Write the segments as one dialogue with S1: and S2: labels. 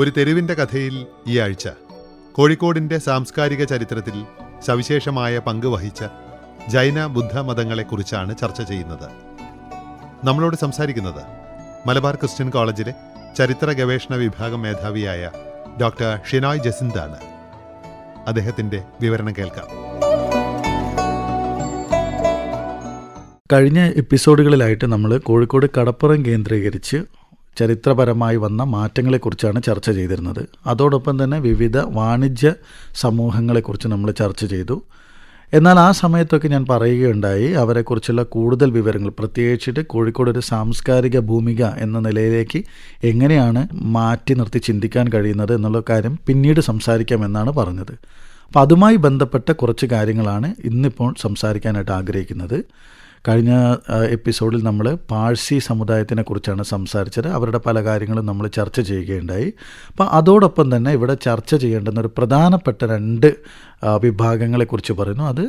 S1: ഒരു തെരുവിന്റെ കഥയിൽ ഈ ആഴ്ച. കോഴിക്കോടിന്റെ സാംസ്കാരിക ചരിത്രത്തിൽ സവിശേഷമായ പങ്ക് വഹിച്ച ജൈന ബുദ്ധ മതങ്ങളെക്കുറിച്ചാണ് ചർച്ച ചെയ്യുന്നത്. നമ്മളോട് സംസാരിക്കുന്നത് മലബാർ ക്രിസ്ത്യൻ കോളേജിലെ ചരിത്ര ഗവേഷണ വിഭാഗം മേധാവിയായ ഡോക്ടർ ഷിനോയ് ജസിന്താണ്. അദ്ദേഹത്തിന്റെ വിവരണം കേൾക്കാം.
S2: കഴിഞ്ഞ എപ്പിസോഡുകളിലായിട്ട് നമ്മൾ കോഴിക്കോട് കടപ്പുറം കേന്ദ്രീകരിച്ച് ചരിത്രപരമായി വന്ന മാറ്റങ്ങളെക്കുറിച്ചാണ് ചർച്ച ചെയ്തിരുന്നത്. അതോടൊപ്പം തന്നെ വിവിധ വാണിജ്യ സമൂഹങ്ങളെക്കുറിച്ച് നമ്മൾ ചർച്ച ചെയ്തു. എന്നാൽ ആ സമയത്തൊക്കെ ഞാൻ പറയുകയുണ്ടായി അവരെക്കുറിച്ചുള്ള കൂടുതൽ വിവരങ്ങൾ. പ്രത്യേകിച്ചിട്ട് കോഴിക്കോട് ഒരു സാംസ്കാരിക ഭൂമിക എന്ന നിലയിലേക്ക് എങ്ങനെയാണ് മാറ്റി നിർത്തി ചിന്തിക്കാൻ കഴിയുന്നത് എന്നുള്ള കാര്യം പിന്നീട് സംസാരിക്കാമെന്നാണ് പറഞ്ഞത്. അപ്പോൾ അതുമായി ബന്ധപ്പെട്ട കുറച്ച് കാര്യങ്ങളാണ് ഇന്നിപ്പോൾ സംസാരിക്കാനായിട്ട് ആഗ്രഹിക്കുന്നത്. കഴിഞ്ഞ എപ്പിസോഡിൽ നമ്മൾ പാഴ്സി സമുദായത്തിനെ കുറിച്ചാണ് സംസാരിച്ചത്. അവരുടെ പല കാര്യങ്ങളും നമ്മൾ ചർച്ച ചെയ്യുകയുണ്ടായി. അപ്പോൾ അതോടൊപ്പം തന്നെ ഇവിടെ ചർച്ച ചെയ്യേണ്ടുന്ന ഒരു പ്രധാനപ്പെട്ട രണ്ട് വിഭാഗങ്ങളെക്കുറിച്ച് പറയുന്നു. അത്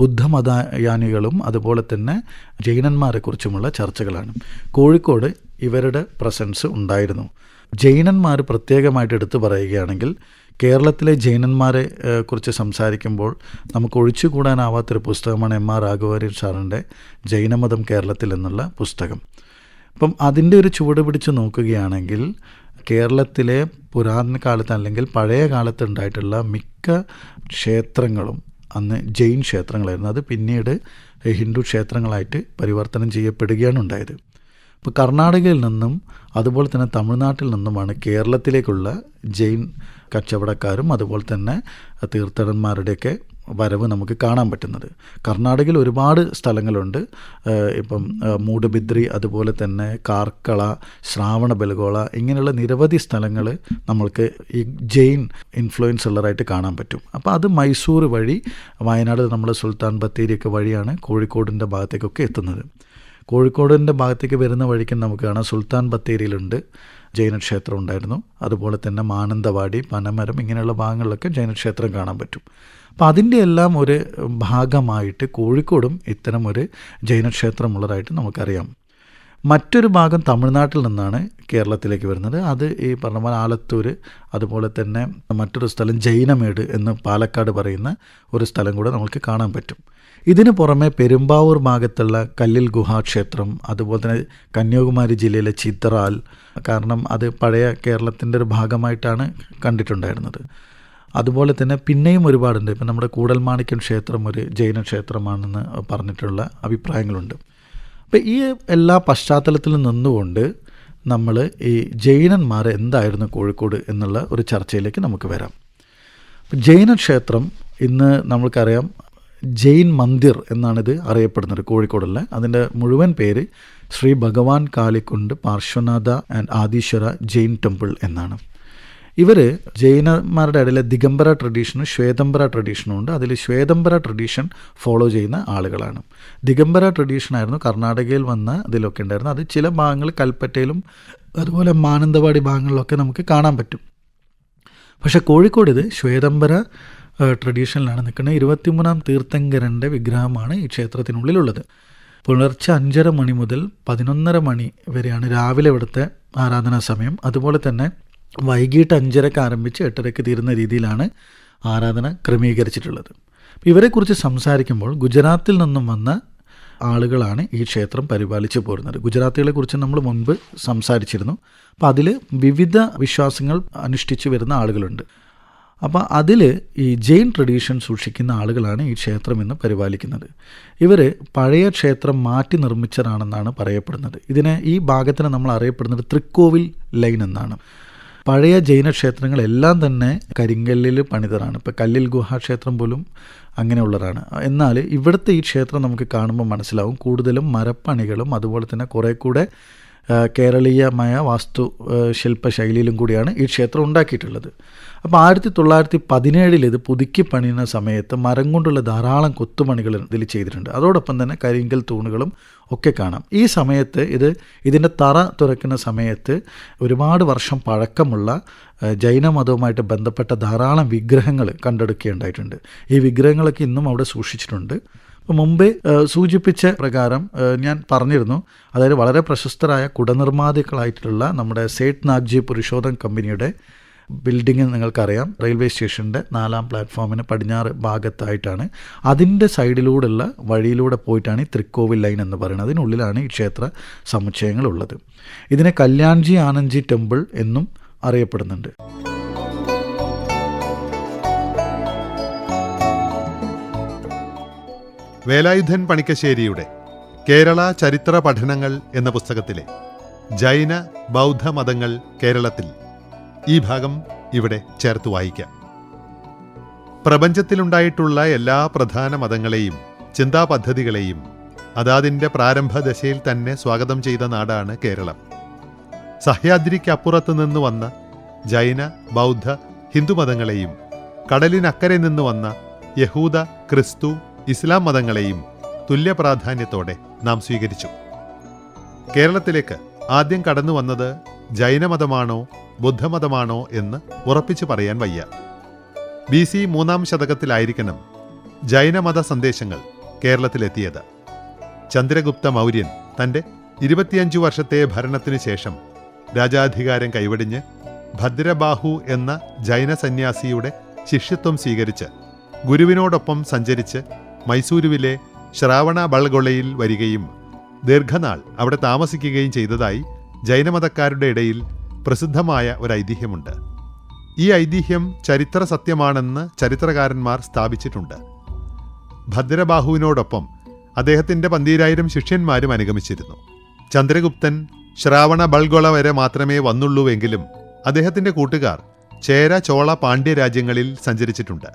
S2: ബുദ്ധമതയാനികളും അതുപോലെ തന്നെ ജൈനന്മാരെക്കുറിച്ചുമുള്ള ചർച്ചകളാണ്. കോഴിക്കോട് ഇവരുടെ പ്രസൻസ് ഉണ്ടായിരുന്നു. ജൈനന്മാർ പ്രത്യേകമായിട്ട് എടുത്തു പറയുകയാണെങ്കിൽ കേരളത്തിലെ ജൈനന്മാരെ കുറിച്ച് സംസാരിക്കുമ്പോൾ നമുക്ക് ഒഴിച്ചുകൂടാനാവാത്തൊരു പുസ്തകമാണ് എം ആർ രാഘവരൻ സാറിന്റെ ജൈനമതം കേരളത്തിൽ എന്നുള്ള പുസ്തകം. അപ്പം അതിന്റെ ഒരു ചുവട് പിടിച്ച് നോക്കുകയാണെങ്കിൽ കേരളത്തിലെ പുരാതന കാലത്ത് അല്ലെങ്കിൽ പഴയ കാലത്ത് ഉണ്ടായിട്ടുള്ള മിക്ക ക്ഷേത്രങ്ങളും അന്ന് ജൈൻ ക്ഷേത്രങ്ങളായിരുന്നു. അത് പിന്നീട് ഹിന്ദു ക്ഷേത്രങ്ങളായിട്ട് പരിവർത്തനം ചെയ്യപ്പെടുകയാണ് ഉണ്ടായത്. ഇപ്പോൾ കർണാടകയിൽ നിന്നും അതുപോലെ തന്നെ തമിഴ്നാട്ടിൽ നിന്നുമാണ് കേരളത്തിലേക്കുള്ള ജെയിൻ കച്ചവടക്കാരും അതുപോലെ തന്നെ തീർത്ഥടന്മാരുടെയൊക്കെ വരവ് നമുക്ക് കാണാൻ പറ്റുന്നത്. കർണാടകയിൽ ഒരുപാട് സ്ഥലങ്ങളുണ്ട്. ഇപ്പം മൂടുബിദ്രി അതുപോലെ തന്നെ കാർക്കള ശ്രാവണ ബലഗോള ഇങ്ങനെയുള്ള നിരവധി സ്ഥലങ്ങൾ നമ്മൾക്ക് ഈ ജെയിൻ ഇൻഫ്ലുവൻസ് ഉള്ളതായിട്ട് കാണാൻ പറ്റും. അപ്പോൾ അത് മൈസൂർ വഴി വയനാട് നമ്മൾ സുൽത്താൻ ബത്തേരിയൊക്കെ വഴിയാണ് കോഴിക്കോടിന്റെ ഭാഗത്തേക്കൊക്കെ എത്തുന്നത്. കോഴിക്കോടിന്റെ ഭാഗത്തേക്ക് വരുന്ന വഴിക്ക് നമുക്ക് കാണാം. സുൽത്താൻ ബത്തേരിയിലുണ്ട്. ജൈനക്ഷേത്രം ഉണ്ടായിരുന്നു. അതുപോലെ തന്നെ മാനന്തവാടി പനമരം ഇങ്ങനെയുള്ള ഭാഗങ്ങളിലൊക്കെ ജൈനക്ഷേത്രം കാണാൻ പറ്റും. അപ്പോൾ അതിന്റെ എല്ലാം ഒരു ഭാഗമായിട്ട് കോഴിക്കോടും ഇത്തരം ഒരു ജൈനക്ഷേത്രമുള്ളതായിട്ട് നമുക്കറിയാം. മറ്റൊരു ഭാഗം തമിഴ്നാട്ടിൽ നിന്നാണ് കേരളത്തിലേക്ക് വരുന്നത്. അത് ഈ പറഞ്ഞ പോലെ ആലത്തൂർ അതുപോലെ തന്നെ മറ്റൊരു സ്ഥലം ജൈനമേട് എന്ന് പാലക്കാട് പറയുന്ന ഒരു സ്ഥലം കൂടെ നമുക്ക് കാണാൻ പറ്റും. ഇതിനു പുറമെ പെരുമ്പാവൂർ ഭാഗത്തുള്ള കല്ലിൽ ഗുഹാക്ഷേത്രം അതുപോലെ തന്നെ കന്യാകുമാരി ജില്ലയിലെ ചിത്രാൽ കാരണം അത് പഴയ കേരളത്തിന്റെ ഒരു ഭാഗമായിട്ടാണ് കണ്ടിട്ടുണ്ടായിരുന്നത്. അതുപോലെ തന്നെ പിന്നെയും ഒരുപാടുണ്ട്. ഇപ്പം നമ്മുടെ കൂടൽമാണിക്യം ക്ഷേത്രം ഒരു ജൈന ക്ഷേത്രമാണെന്ന് പറഞ്ഞിട്ടുള്ള അഭിപ്രായങ്ങളുണ്ട്. അപ്പോൾ ഈ എല്ലാ പശ്ചാത്തലത്തിൽ നിന്നുകൊണ്ട് നമ്മൾ ഈ ജൈനന്മാർ എന്തായിരുന്നു കോഴിക്കോട് എന്നുള്ള ഒരു ചർച്ചയിലേക്ക് നമുക്ക് വരാം. ജൈന ക്ഷേത്രം ഇന്ന് നമ്മൾക്കറിയാം ജെയിൻ മന്ദിർ എന്നാണിത് അറിയപ്പെടുന്നത് കോഴിക്കോടുള്ള അതിന്റെ മുഴുവൻ പേര് ശ്രീ ഭഗവാൻ കാളിക്കുണ്ട് പാർശ്വനാഥ ആൻഡ് ആദീശ്വര ജെയിൻ ടെമ്പിൾ എന്നാണ്. ഇവർ ജൈനന്മാരുടെ ഇടയിലെ ദിഗംബര ട്രഡീഷനും ശ്വേതംബര ട്രഡീഷനും ഉണ്ട്. അതിൽ ശ്വേതംബര ട്രഡീഷൻ ഫോളോ ചെയ്യുന്ന ആളുകളാണ്. ദിഗംബര ട്രഡീഷനായിരുന്നു കർണാടകയിൽ വന്ന ഇതിലൊക്കെ ഉണ്ടായിരുന്നു അത് ചില ഭാഗങ്ങൾ കൽപ്പറ്റയിലും അതുപോലെ മാനന്തവാടി ഭാഗങ്ങളിലൊക്കെ നമുക്ക് കാണാൻ പറ്റും. പക്ഷേ കോഴിക്കോട് ഇത് ശ്വേതംബര ട്രഡീഷനിലാണ് നിൽക്കുന്നത്. ഇരുപത്തിമൂന്നാം തീർത്ഥങ്കരന്റെ വിഗ്രഹമാണ് ഈ ക്ഷേത്രത്തിനുള്ളിലുള്ളത്. പുലർച്ചെ അഞ്ചര മണി മുതൽ പതിനൊന്നര മണി വരെയാണ് രാവിലെ ഇവിടുത്തെ ആരാധനാ സമയം. അതുപോലെ തന്നെ വൈകിട്ട് അഞ്ചരക്ക് ആരംഭിച്ച് എട്ടരക്ക് തീരുന്ന രീതിയിലാണ് ആരാധന ക്രമീകരിച്ചിട്ടുള്ളത്. ഇവരെക്കുറിച്ച് സംസാരിക്കുമ്പോൾ ഗുജറാത്തിൽ നിന്നും വന്ന ആളുകളാണ് ഈ ക്ഷേത്രം പരിപാലിച്ചു പോരുന്നത്. ഗുജറാത്തികളെക്കുറിച്ച് നമ്മൾ മുൻപ് സംസാരിച്ചിരുന്നു. അപ്പോൾ അതിൽ വിവിധ വിശ്വാസങ്ങൾ അനുഷ്ഠിച്ചു വരുന്ന ആളുകളുണ്ട്. അപ്പോൾ അതിൽ ഈ ജെയിൻ ട്രഡീഷൻ സൂക്ഷിക്കുന്ന ആളുകളാണ് ഈ ക്ഷേത്രം ഇന്ന് പരിപാലിക്കുന്നത്. ഇവർ പഴയ ക്ഷേത്രം മാറ്റി നിർമ്മിച്ചതാണെന്നാണ് പറയപ്പെടുന്നത്. ഇതിനെ ഈ ഭാഗത്തിന് നമ്മൾ അറിയപ്പെടുന്നത് തൃക്കോവിൽ ലൈൻ എന്നാണ്. പഴയ ജൈന ക്ഷേത്രങ്ങളെല്ലാം തന്നെ കരിങ്കല്ലിൽ പണിതതാണ്. ഇപ്പോൾ കല്ലിൽ ഗുഹാക്ഷേത്രം പോലും അങ്ങനെയുള്ളതാണ്. എന്നാൽ ഇവിടുത്തെ ഈ ക്ഷേത്രം നമുക്ക് കാണുമ്പോൾ മനസ്സിലാവും. കൂടുതലും മരപ്പണികളും അതുപോലെ തന്നെ കുറേ കൂടെ കേരളീയമായ വാസ്തു ശില്പശൈലിയിലും കൂടിയാണ് ഈ ക്ഷേത്രം ഉണ്ടാക്കിയിട്ടുള്ളത്. അപ്പോൾ ആയിരത്തി തൊള്ളായിരത്തി പതിനേഴിൽ ഇത് പുതുക്കി പണിയുന്ന സമയത്ത് മരം കൊണ്ടുള്ള ധാരാളം കൊത്തുപണികൾ ഇതിൽ ചെയ്തിട്ടുണ്ട്. അതോടൊപ്പം തന്നെ കരിങ്കൽ തൂണുകളും ഒക്കെ കാണാം. ഈ സമയത്ത് ഇത് ഇതിന്റെ തറ തുറക്കുന്ന സമയത്ത് ഒരുപാട് വർഷം പഴക്കമുള്ള ജൈന ജൈനമതവുമായിട്ട് ബന്ധപ്പെട്ട ധാരാളം വിഗ്രഹങ്ങൾ കണ്ടെടുക്കുകയുണ്ടായിട്ടുണ്ട്. ഈ വിഗ്രഹങ്ങളൊക്കെ ഇന്നും അവിടെ സൂക്ഷിച്ചിട്ടുണ്ട്. അപ്പോൾ മുമ്പേ സൂചിപ്പിച്ച പ്രകാരം ഞാൻ പറഞ്ഞിരുന്നു അതായത് വളരെ പ്രശസ്തരായ കുടനിർമ്മാതാക്കളായിട്ടുള്ള നമ്മുടെ സേഠ് നാഗ്ജി പുരുഷോധം കമ്പനിയുടെ ബിൽഡിംഗ് നിങ്ങൾക്കറിയാം. റെയിൽവേ സ്റ്റേഷന്റെ നാലാം പ്ലാറ്റ്ഫോമിന് പടിഞ്ഞാറ് ഭാഗത്തായിട്ടാണ്. അതിന്റെ സൈഡിലൂടെയുള്ള വഴിയിലൂടെ പോയിട്ടാണ് ഈ തൃക്കോവിൽ ലൈൻ എന്ന് പറയുന്നത്. അതിനുള്ളിലാണ് ഈ ക്ഷേത്ര സമുച്ചയങ്ങളുള്ളത്. ഇതിനെ കല്യാൺജി ആനന്ദ്ജി ടെമ്പിൾ എന്നും അറിയപ്പെടുന്നുണ്ട്.
S1: വേലായുധൻ പണിക്കശ്ശേരിയുടെ കേരള ചരിത്ര പഠനങ്ങൾ എന്ന പുസ്തകത്തിലെ ജൈന ബൗദ്ധ മതങ്ങൾ കേരളത്തിൽ ഈ ഭാഗം ഇവിടെ ചേർത്ത് വായിക്കാം. പ്രപഞ്ചത്തിലുണ്ടായിട്ടുള്ള എല്ലാ പ്രധാന മതങ്ങളെയും ചിന്താ പദ്ധതികളെയും അതാതിന്റെ പ്രാരംഭ ദശയിൽ തന്നെ സ്വാഗതം ചെയ്ത നാടാണ് കേരളം. സഹ്യാദ്രിക്കപ്പുറത്ത് നിന്ന് വന്ന ജൈന ബൗദ്ധ ഹിന്ദു മതങ്ങളെയും കടലിനക്കരെ നിന്ന് വന്ന യഹൂദ ക്രിസ്തു ഇസ്ലാം മതങ്ങളെയും തുല്യ പ്രാധാന്യത്തോടെ നാം സ്വീകരിച്ചു. കേരളത്തിലേക്ക് ആദ്യം കടന്നു വന്നത് ജൈനമതമാണോ ബുദ്ധമതമാണോ എന്ന് ഉറപ്പിച്ചു പറയാൻ വയ്യ. ബി സി മൂന്നാം ശതകത്തിലായിരിക്കണം ജൈനമത സന്ദേശങ്ങൾ കേരളത്തിലെത്തിയത്. ചന്ദ്രഗുപ്ത മൗര്യൻ തന്റെ ഇരുപത്തിയഞ്ചു വർഷത്തെ ഭരണത്തിനു ശേഷം രാജാധികാരം കൈവടിഞ്ഞ് ഭദ്രബാഹു എന്ന ജൈന സന്യാസിയുടെ ശിഷ്യത്വം സ്വീകരിച്ച് ഗുരുവിനോടൊപ്പം സഞ്ചരിച്ച് മൈസൂരുവിലെ ശ്രാവണ ബൾഗൊളയിൽ വരികയും ദീർഘനാൾ അവിടെ താമസിക്കുകയും ചെയ്തതായി ജൈനമതക്കാരുടെ ഇടയിൽ പ്രസിദ്ധമായ ഒരു ഐതിഹ്യമുണ്ട് ഈ ഐതിഹ്യം ചരിത്ര സത്യമാണെന്ന് ചരിത്രകാരന്മാർ സ്ഥാപിച്ചിട്ടുണ്ട്. ഭദ്രബാഹുവിനോടൊപ്പം അദ്ദേഹത്തിന്റെ പന്തീരായിരം ശിഷ്യന്മാരും അനുഗമിച്ചിരുന്നു. ചന്ദ്രഗുപ്തൻ ശ്രാവണ ബൾഗൊള വരെ മാത്രമേ വന്നുള്ളൂവെങ്കിലും അദ്ദേഹത്തിന്റെ കൂട്ടുകാർ ചേര ചോള പാണ്ഡ്യ രാജ്യങ്ങളിൽ സഞ്ചരിച്ചിട്ടുണ്ട്.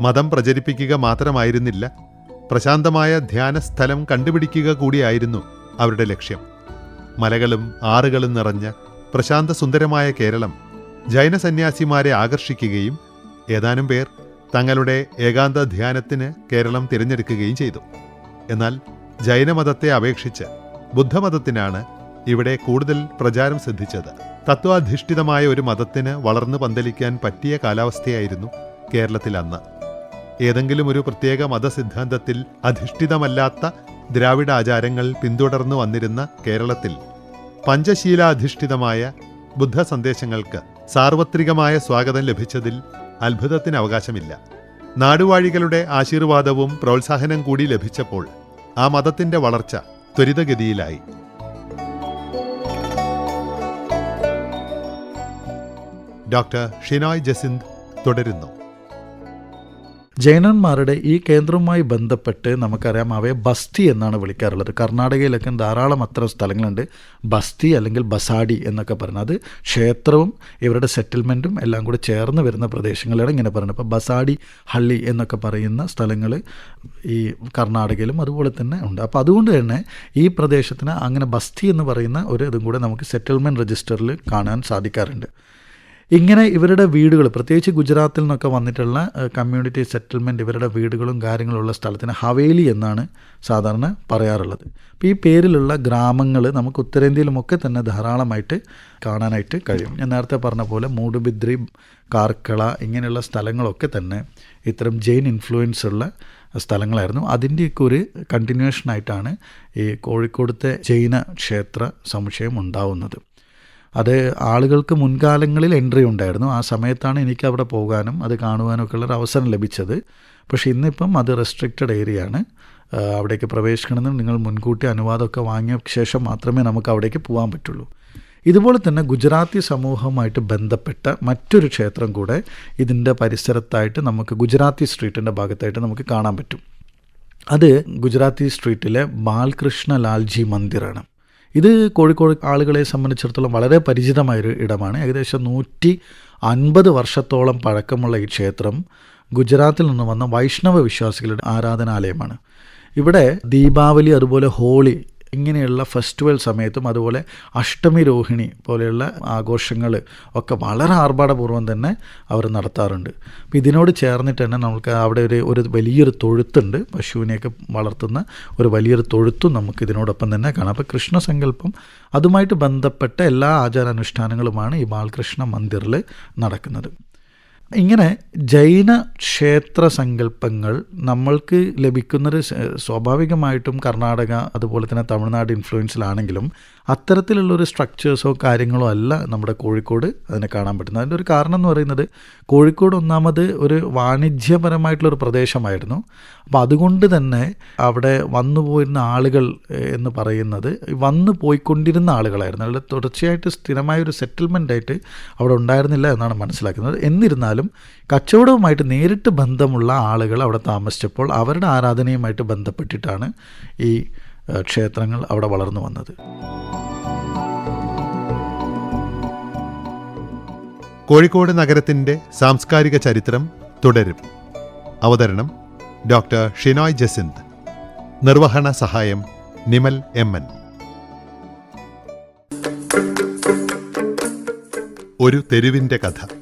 S1: മതം പ്രചരിപ്പിക്കുക മാത്രമായിരുന്നില്ല പ്രശാന്തമായ ധ്യാനസ്ഥലം കണ്ടുപിടിക്കുക കൂടിയായിരുന്നു അവരുടെ ലക്ഷ്യം. മലകളും ആറുകളും നിറഞ്ഞ പ്രശാന്ത സുന്ദരമായ കേരളം ജൈന സന്യാസിമാരെ ആകർഷിക്കുകയും ഏതാനും പേർ തങ്ങളുടെ ഏകാന്ത ധ്യാനത്തിന് കേരളം തിരഞ്ഞെടുക്കുകയും ചെയ്തു. എന്നാൽ ജൈനമതത്തെ അപേക്ഷിച്ച് ബുദ്ധമതത്തിനാണ് ഇവിടെ കൂടുതൽ പ്രചാരം സിദ്ധിച്ചത്. തത്വാധിഷ്ഠിതമായ ഒരു മതത്തിന് വളർന്നു പന്തലിക്കാൻ പറ്റിയ കാലാവസ്ഥയായിരുന്നു കേരളത്തിൽ അന്ന് ഏതെങ്കിലും ഒരു പ്രത്യേക മതസിദ്ധാന്തത്തിൽ അധിഷ്ഠിതമല്ലാത്ത ദ്രാവിഡ ആചാരങ്ങൾ പിന്തുടർന്നു വന്നിരുന്ന കേരളത്തിൽ പഞ്ചശീലാധിഷ്ഠിതമായ ബുദ്ധ സന്ദേശങ്ങൾക്ക് സാർവത്രികമായ സ്വാഗതം ലഭിച്ചതിൽ അത്ഭുതത്തിന് അവകാശമില്ല നാടുവാഴികളുടെ ആശീർവാദവും പ്രോത്സാഹനം കൂടി ലഭിച്ചപ്പോൾ ആ മതത്തിന്റെ വളർച്ച ത്വരിതഗതിയിലായി. ഡോക്ടർ ഷിനോയ് ജസിന്ത് തുടരുന്നു.
S2: ജൈനന്മാരുടെ ഈ കേന്ദ്രവുമായി ബന്ധപ്പെട്ട് നമുക്കറിയാം അവയെ ബസ്തി എന്നാണ് വിളിക്കാറുള്ളത്. കർണാടകയിലൊക്കെ ധാരാളം അത്തരം സ്ഥലങ്ങളുണ്ട്. ബസ്തി അല്ലെങ്കിൽ ബസാഡി എന്നൊക്കെ പറയുന്നത്. അത് ക്ഷേത്രവും ഇവരുടെ സെറ്റിൽമെന്റും എല്ലാം കൂടി ചേർന്ന് വരുന്ന പ്രദേശങ്ങളാണ് ഇങ്ങനെ പറയുന്നത്. അപ്പോൾ ബസാഡി ഹള്ളി എന്നൊക്കെ പറയുന്ന സ്ഥലങ്ങൾ ഈ കർണാടകയിലും അതുപോലെ തന്നെ ഉണ്ട്. അപ്പോൾ അതുകൊണ്ട് തന്നെ ഈ പ്രദേശത്തിന് അങ്ങനെ ബസ്തി എന്ന് പറയുന്ന ഒരു ഇതും കൂടെ നമുക്ക് സെറ്റിൽമെന്റ് രജിസ്റ്ററിൽ കാണാൻ സാധിക്കാറുണ്ട്. ഇങ്ങനെ ഇവരുടെ വീടുകൾ പ്രത്യേകിച്ച് ഗുജറാത്തിൽ നിന്നൊക്കെ വന്നിട്ടുള്ള കമ്മ്യൂണിറ്റി സെറ്റിൽമെന്റ് ഇവരുടെ വീടുകളും കാര്യങ്ങളും ഉള്ള സ്ഥലത്തിന് ഹവേലി എന്നാണ് സാധാരണ പറയാറുള്ളത്. അപ്പോൾ ഈ പേരിലുള്ള ഗ്രാമങ്ങൾ നമുക്ക് ഉത്തരേന്ത്യയിലുമൊക്കെ തന്നെ ധാരാളമായിട്ട് കാണാനായിട്ട് കഴിയും. ഞാൻ നേരത്തെ പറഞ്ഞ പോലെ മൂടുബിദ്രി കാർക്കള ഇങ്ങനെയുള്ള സ്ഥലങ്ങളൊക്കെ തന്നെ ഇത്തരം ജെയിൻ ഇൻഫ്ലുവൻസ് ഉള്ള സ്ഥലങ്ങളായിരുന്നു. അതിന്റെയൊക്കെ ഒരു കണ്ടിന്യൂഷനായിട്ടാണ് ഈ കോഴിക്കോടത്തെ ജൈന ക്ഷേത്ര സമുച്ചയം ഉണ്ടാവുന്നത്. അത് ആളുകൾക്ക് മുൻകാലങ്ങളിൽ എൻട്രി ഉണ്ടായിരുന്നു. ആ സമയത്താണ് എനിക്ക് അവിടെ പോകാനും അത് കാണുവാനും ഒക്കെ ഉള്ളൊരു അവസരം ലഭിച്ചത്. പക്ഷേ ഇന്നിപ്പം അത് റെസ്ട്രിക്റ്റഡ് ഏരിയ ആണ്. അവിടേക്ക് പ്രവേശിക്കണമെന്ന് നിങ്ങൾ മുൻകൂട്ടി അനുവാദമൊക്കെ വാങ്ങിയ ശേഷം മാത്രമേ നമുക്ക് അവിടേക്ക് പോകാൻ പറ്റുള്ളൂ. ഇതുപോലെ തന്നെ ഗുജറാത്തി സമൂഹവുമായിട്ട് ബന്ധപ്പെട്ട മറ്റൊരു ക്ഷേത്രം കൂടെ ഇതിന്റെ പരിസരത്തായിട്ട് നമുക്ക് ഗുജറാത്തി സ്ട്രീറ്റിന്റെ ഭാഗത്തായിട്ട് നമുക്ക് കാണാൻ പറ്റും. അത് ഗുജറാത്തി സ്ട്രീറ്റിലെ ബാൽകൃഷ്ണ ലാൽജി മന്ദിറാണ്. ഇത് കോഴിക്കോട് ആളുകളെ സംബന്ധിച്ചിടത്തോളം വളരെ പരിചിതമായൊരു ഇടമാണ്. ഏകദേശം നൂറ്റി അൻപത് വർഷത്തോളം പഴക്കമുള്ള ഈ ക്ഷേത്രം ഗുജറാത്തിൽ നിന്ന് വന്ന വൈഷ്ണവ വിശ്വാസികളുടെ ആരാധനാലയമാണ്. ഇവിടെ ദീപാവലി അതുപോലെ ഹോളി ഇങ്ങനെയുള്ള ഫെസ്റ്റിവൽ സമയത്തും അതുപോലെ അഷ്ടമി രോഹിണി പോലെയുള്ള ആഘോഷങ്ങൾ ഒക്കെ വളരെ ആർഭാടപൂർവം തന്നെ അവർ നടത്താറുണ്ട്. അപ്പോൾ ഇതിനോട് ചേർന്നിട്ട് തന്നെ നമുക്ക് അവിടെ ഒരു ഒരു വലിയൊരു തൊഴുത്തുണ്ട്. പശുവിനെയൊക്കെ വളർത്തുന്ന ഒരു വലിയൊരു തൊഴുത്തും നമുക്ക് ഇതിനോടൊപ്പം തന്നെ കാണാം. അപ്പോൾ കൃഷ്ണസങ്കല്പം അതുമായിട്ട് ബന്ധപ്പെട്ട എല്ലാ ആചാരാനുഷ്ഠാനങ്ങളുമാണ് ഈ ബാലകൃഷ്ണ മന്ദിറിൽ നടക്കുന്നത്. ഇങ്ങനെ ജൈന ക്ഷേത്ര സങ്കല്പങ്ങൾ നമ്മൾക്ക് ലഭിക്കുന്നത് സ്വാഭാവികമായിട്ടും കർണാടക അതുപോലെ തന്നെ തമിഴ്നാട് ഇൻഫ്ലുവൻസിലാണെങ്കിലും അത്തരത്തിലുള്ളൊരു സ്ട്രക്ചേഴ്സോ കാര്യങ്ങളോ അല്ല നമ്മുടെ കോഴിക്കോട് അതിനെ കാണാൻ പറ്റുന്നത്. അതിന്റെ ഒരു കാരണം എന്ന് പറയുന്നത് കോഴിക്കോട് ഒന്നാമത് ഒരു വാണിജ്യപരമായിട്ടുള്ള ഒരു പ്രദേശമായിരുന്നു. അപ്പോൾ അതുകൊണ്ട് തന്നെ അവിടെ വന്നു പോയിരുന്ന ആളുകൾ എന്ന് പറയുന്നത് വന്നു പോയിക്കൊണ്ടിരുന്ന ആളുകളായിരുന്നു. അതിൽ തുടർച്ചയായിട്ട് സ്ഥിരമായ ഒരു സെറ്റിൽമെന്റ് ആയിട്ട് അവിടെ ഉണ്ടായിരുന്നില്ല എന്നാണ് മനസ്സിലാക്കുന്നത്. എന്നിരുന്നാലും കച്ചവടവുമായിട്ട് നേരിട്ട് ബന്ധമുള്ള ആളുകൾ അവിടെ താമസിച്ചപ്പോൾ അവരുടെ ആരാധനയുമായിട്ട് ബന്ധപ്പെട്ടിട്ടാണ് ഈ ക്ഷേത്രങ്ങൾ അവിടെ വളർന്നു വന്നത്.
S1: കോഴിക്കോട് നഗരത്തിന്റെ സാംസ്കാരിക ചരിത്രം തുടരും. അവതരണം ഡോക്ടർ ഷിനോയ് ജസിന്ത്. നിർവഹണ സഹായം നിമൽ എം എൻ. ഒരു തെരുവിന്റെ കഥ.